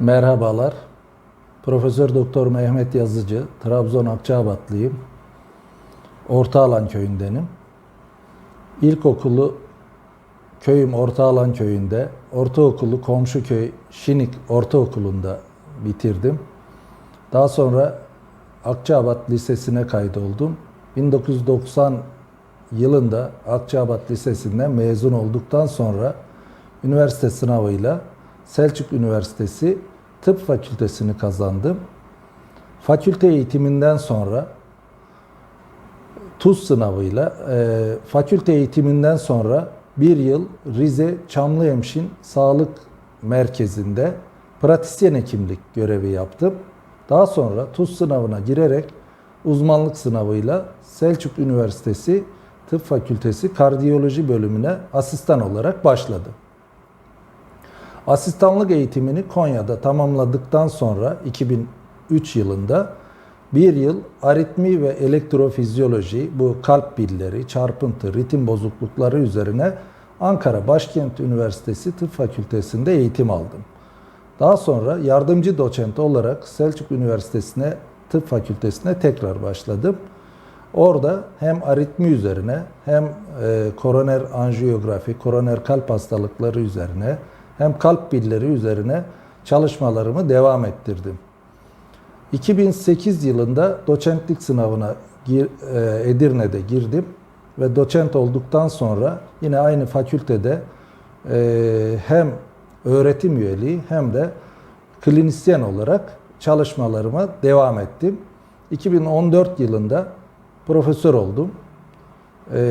Merhabalar. Profesör Doktor Mehmet Yazıcı, Trabzon Akçaabatlıyım. Ortaalan köyündenim. İlkokulu köyüm Ortaalan köyünde, ortaokulu komşu köy Şinik Ortaokulu'nda bitirdim. Daha sonra Akçaabat Lisesi'ne kaydoldum. 1990 yılında Akçaabat Lisesi'nden mezun olduktan sonra üniversite sınavıyla Selçuk Üniversitesi Tıp Fakültesini kazandım. Fakülte eğitiminden sonra TUS sınavıyla e, fakülte eğitiminden sonra bir yıl Rize Çamlıhemşin Sağlık Merkezi'nde pratisyen hekimlik görevi yaptım. Daha sonra TUS sınavına girerek uzmanlık sınavıyla Selçuk Üniversitesi Tıp Fakültesi Kardiyoloji bölümüne asistan olarak başladım. Asistanlık eğitimini Konya'da tamamladıktan sonra 2003 yılında bir yıl aritmi ve elektrofizyoloji, bu kalp billeri, çarpıntı, ritim bozuklukları üzerine Ankara Başkent Üniversitesi Tıp Fakültesi'nde eğitim aldım. Daha sonra yardımcı doçent olarak Selçuk Üniversitesi'ne Tıp Fakültesi'ne tekrar başladım. Orada hem aritmi üzerine hem e, koroner anjiyografi, koroner kalp hastalıkları üzerine hem kalp billeri üzerine çalışmalarımı devam ettirdim. 2008 yılında doçentlik sınavına gir, e, Edirne'de girdim ve doçent olduktan sonra yine aynı fakültede e, hem öğretim üyeliği hem de klinisyen olarak çalışmalarıma devam ettim. 2014 yılında profesör oldum. E,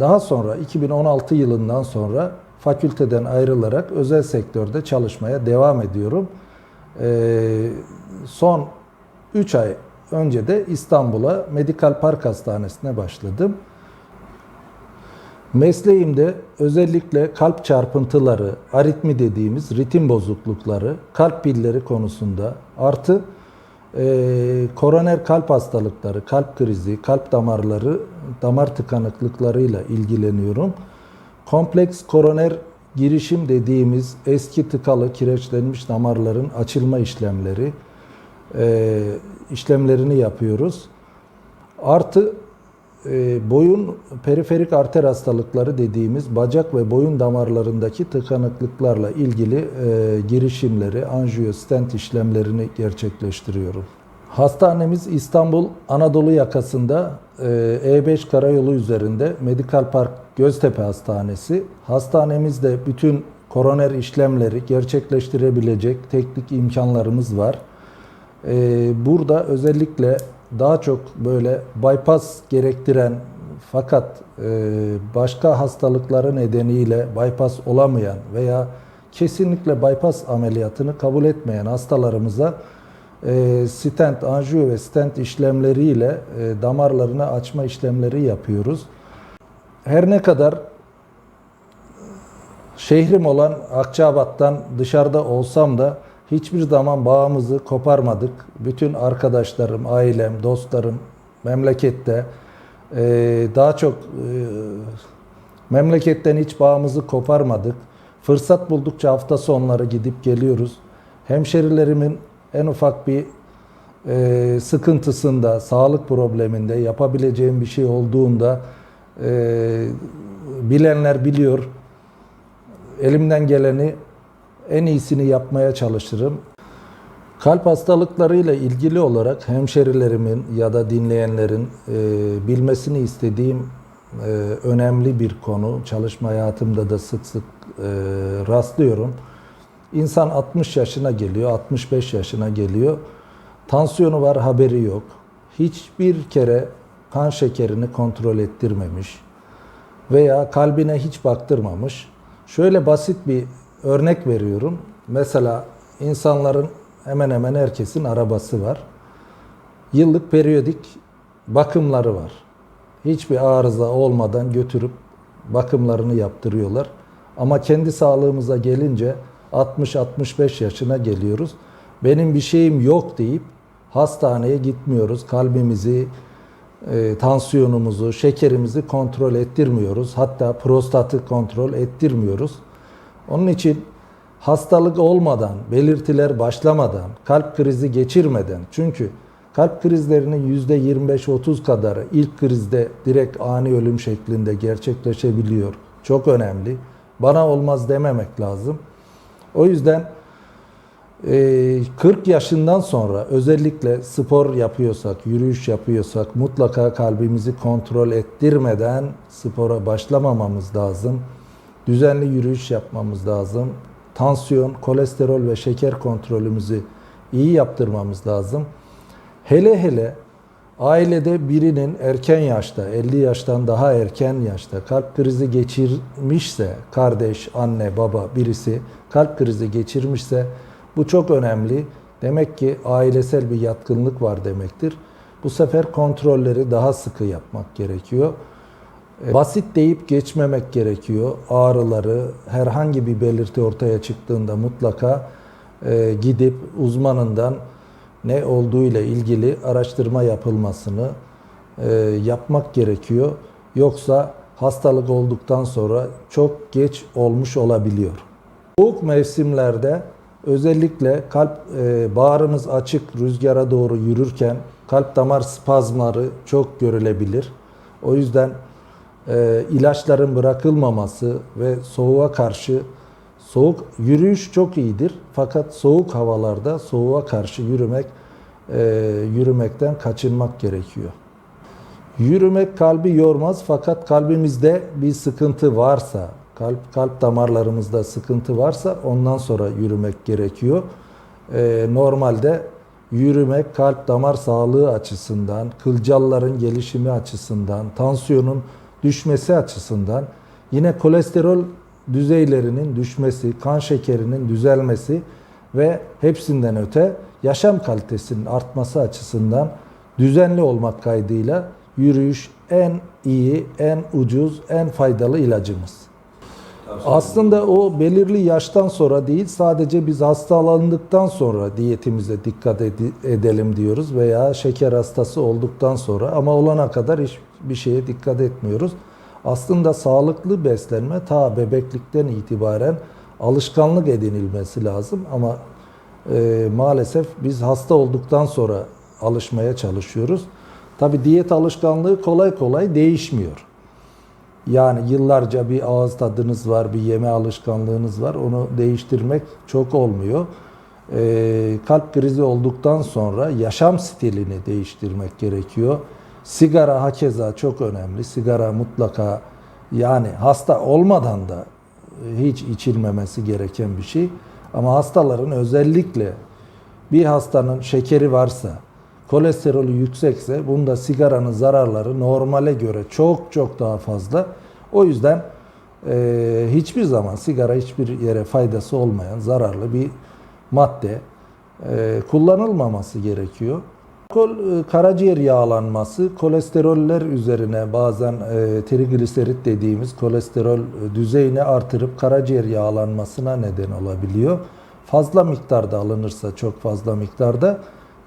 daha sonra 2016 yılından sonra fakülteden ayrılarak özel sektörde çalışmaya devam ediyorum. Ee, son 3 ay önce de İstanbul'a Medikal Park Hastanesi'ne başladım. Mesleğimde özellikle kalp çarpıntıları, aritmi dediğimiz ritim bozuklukları, kalp pilleri konusunda artı e, koroner kalp hastalıkları, kalp krizi, kalp damarları, damar tıkanıklıklarıyla ilgileniyorum. Kompleks koroner girişim dediğimiz eski tıkalı kireçlenmiş damarların açılma işlemleri e, işlemlerini yapıyoruz. Artı e, boyun periferik arter hastalıkları dediğimiz bacak ve boyun damarlarındaki tıkanıklıklarla ilgili e, girişimleri, anjiyo stent işlemlerini gerçekleştiriyorum. Hastanemiz İstanbul Anadolu yakasında e, E5 karayolu üzerinde Medikal Park Göztepe Hastanesi. Hastanemizde bütün koroner işlemleri gerçekleştirebilecek teknik imkanlarımız var. E, burada özellikle daha çok böyle bypass gerektiren fakat e, başka hastalıkları nedeniyle bypass olamayan veya kesinlikle bypass ameliyatını kabul etmeyen hastalarımıza e, stent, anjiyo ve stent işlemleriyle e, damarlarını açma işlemleri yapıyoruz. Her ne kadar şehrim olan Akçabat'tan dışarıda olsam da hiçbir zaman bağımızı koparmadık. Bütün arkadaşlarım, ailem, dostlarım memlekette e, daha çok e, memleketten hiç bağımızı koparmadık. Fırsat buldukça hafta sonları gidip geliyoruz. Hemşerilerimin en ufak bir e, sıkıntısında, sağlık probleminde yapabileceğim bir şey olduğunda e, bilenler biliyor. Elimden geleni en iyisini yapmaya çalışırım. Kalp hastalıklarıyla ilgili olarak hemşerilerimin ya da dinleyenlerin e, bilmesini istediğim e, önemli bir konu. Çalışma hayatımda da sık sık e, rastlıyorum. İnsan 60 yaşına geliyor, 65 yaşına geliyor. Tansiyonu var, haberi yok. Hiçbir kere kan şekerini kontrol ettirmemiş veya kalbine hiç baktırmamış. Şöyle basit bir örnek veriyorum. Mesela insanların hemen hemen herkesin arabası var. Yıllık periyodik bakımları var. Hiçbir arıza olmadan götürüp bakımlarını yaptırıyorlar. Ama kendi sağlığımıza gelince 60-65 yaşına geliyoruz. Benim bir şeyim yok deyip hastaneye gitmiyoruz. Kalbimizi, e, tansiyonumuzu, şekerimizi kontrol ettirmiyoruz. Hatta prostatı kontrol ettirmiyoruz. Onun için hastalık olmadan, belirtiler başlamadan, kalp krizi geçirmeden çünkü kalp krizlerinin %25-30 kadarı ilk krizde direkt ani ölüm şeklinde gerçekleşebiliyor. Çok önemli. Bana olmaz dememek lazım. O yüzden e, 40 yaşından sonra özellikle spor yapıyorsak, yürüyüş yapıyorsak mutlaka kalbimizi kontrol ettirmeden spora başlamamamız lazım. Düzenli yürüyüş yapmamız lazım. Tansiyon, kolesterol ve şeker kontrolümüzü iyi yaptırmamız lazım. Hele hele ailede birinin erken yaşta, 50 yaştan daha erken yaşta kalp krizi geçirmişse, kardeş, anne, baba birisi kalp krizi geçirmişse bu çok önemli. Demek ki ailesel bir yatkınlık var demektir. Bu sefer kontrolleri daha sıkı yapmak gerekiyor. E, Basit deyip geçmemek gerekiyor. Ağrıları, herhangi bir belirti ortaya çıktığında mutlaka e, gidip uzmanından ne olduğu ile ilgili araştırma yapılmasını e, yapmak gerekiyor. Yoksa hastalık olduktan sonra çok geç olmuş olabiliyor. Soğuk mevsimlerde özellikle kalp e, bağrımız açık rüzgara doğru yürürken kalp damar spazmları çok görülebilir. O yüzden e, ilaçların bırakılmaması ve soğuğa karşı soğuk yürüyüş çok iyidir. Fakat soğuk havalarda soğuğa karşı yürümek e, yürümekten kaçınmak gerekiyor. Yürümek kalbi yormaz fakat kalbimizde bir sıkıntı varsa, kalp kalp damarlarımızda sıkıntı varsa ondan sonra yürümek gerekiyor. Ee, normalde yürümek kalp damar sağlığı açısından, kılcalların gelişimi açısından, tansiyonun düşmesi açısından, yine kolesterol düzeylerinin düşmesi, kan şekerinin düzelmesi ve hepsinden öte yaşam kalitesinin artması açısından düzenli olmak kaydıyla yürüyüş en iyi, en ucuz, en faydalı ilacımız. Aslında o belirli yaştan sonra değil, sadece biz hastalandıktan sonra diyetimize dikkat ed- edelim diyoruz veya şeker hastası olduktan sonra ama olana kadar hiçbir şeye dikkat etmiyoruz. Aslında sağlıklı beslenme ta bebeklikten itibaren alışkanlık edinilmesi lazım ama e, maalesef biz hasta olduktan sonra alışmaya çalışıyoruz. Tabi diyet alışkanlığı kolay kolay değişmiyor. Yani yıllarca bir ağız tadınız var, bir yeme alışkanlığınız var. Onu değiştirmek çok olmuyor. Ee, kalp krizi olduktan sonra yaşam stilini değiştirmek gerekiyor. Sigara hakeza çok önemli. Sigara mutlaka yani hasta olmadan da hiç içilmemesi gereken bir şey. Ama hastaların özellikle bir hastanın şekeri varsa, kolesterolü yüksekse bunda sigaranın zararları normale göre çok çok daha fazla. O yüzden e, hiçbir zaman sigara hiçbir yere faydası olmayan zararlı bir madde e, kullanılmaması gerekiyor. Alkol, e, karaciğer yağlanması, kolesteroller üzerine bazen e, trigliserit dediğimiz kolesterol e, düzeyini artırıp karaciğer yağlanmasına neden olabiliyor. Fazla miktarda alınırsa çok fazla miktarda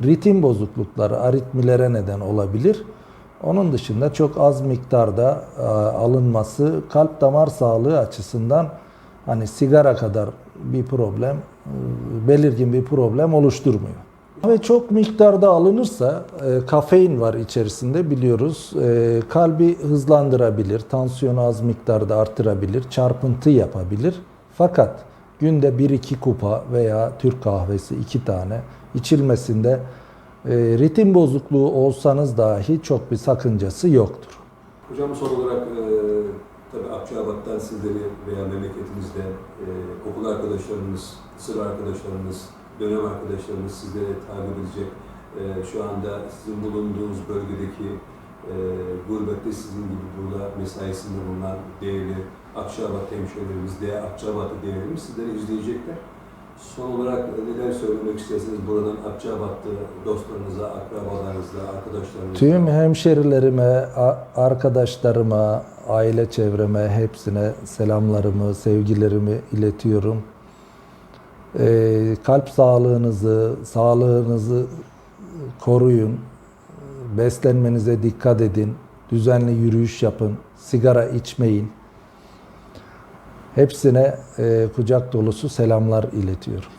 ritim bozuklukları, aritmilere neden olabilir. Onun dışında çok az miktarda e, alınması kalp damar sağlığı açısından hani sigara kadar bir problem, e, belirgin bir problem oluşturmuyor. Ve çok miktarda alınırsa e, kafein var içerisinde biliyoruz. E, kalbi hızlandırabilir, tansiyonu az miktarda artırabilir, çarpıntı yapabilir. Fakat günde 1-2 kupa veya Türk kahvesi 2 tane içilmesinde e, ritim bozukluğu olsanız dahi çok bir sakıncası yoktur. Hocam son olarak e, tabii Akçabat'tan sizleri veya memleketimizde e, okul arkadaşlarınız, sır arkadaşlarınız, dönem arkadaşlarınız sizlere takip edecek. E, şu anda sizin bulunduğunuz bölgedeki e, gurbette sizin gibi burada mesaisinde bulunan değerli Akçabat hemşehrilerimiz, değer Akçabatlı değerlerimiz sizleri izleyecekler. Son olarak neler söylemek isterseniz buradan Akçabatlı dostlarınıza, akrabalarınıza, arkadaşlarınıza. Tüm hemşerilerime, arkadaşlarıma, aile çevreme hepsine selamlarımı, sevgilerimi iletiyorum. Ee, kalp sağlığınızı, sağlığınızı koruyun. Beslenmenize dikkat edin. Düzenli yürüyüş yapın. Sigara içmeyin. Hepsine e, kucak dolusu selamlar iletiyorum.